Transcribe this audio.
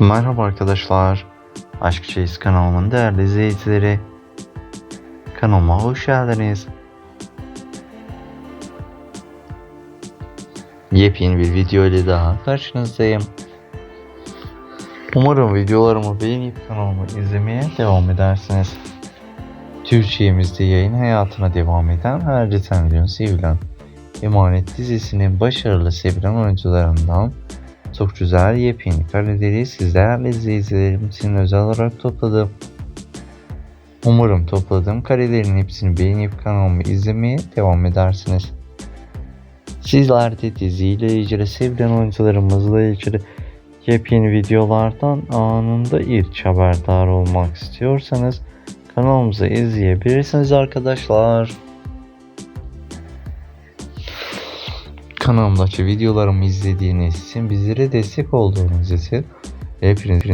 Merhaba arkadaşlar. Aşk Çeyiz kanalımın değerli izleyicileri. Kanalıma hoş geldiniz. Yepyeni bir video ile daha karşınızdayım. Umarım videolarımı beğenip kanalımı izlemeye devam edersiniz. Türkçemizde yayın hayatına devam eden her milyon sevilen Emanet dizisinin başarılı sevilen oyuncularından çok güzel yepyeni kareleri sizlerle izleyicilerim için özel olarak topladım. Umarım topladığım karelerin hepsini beğenip kanalımı izlemeye devam edersiniz. Sizler de diziyle ilgili sevilen oyuncularımızla ilgili yepyeni videolardan anında ilk haberdar olmak istiyorsanız kanalımızı izleyebilirsiniz arkadaşlar. Kanalımdaki videolarımı izlediğiniz için bizlere destek olduğunuz için hepinize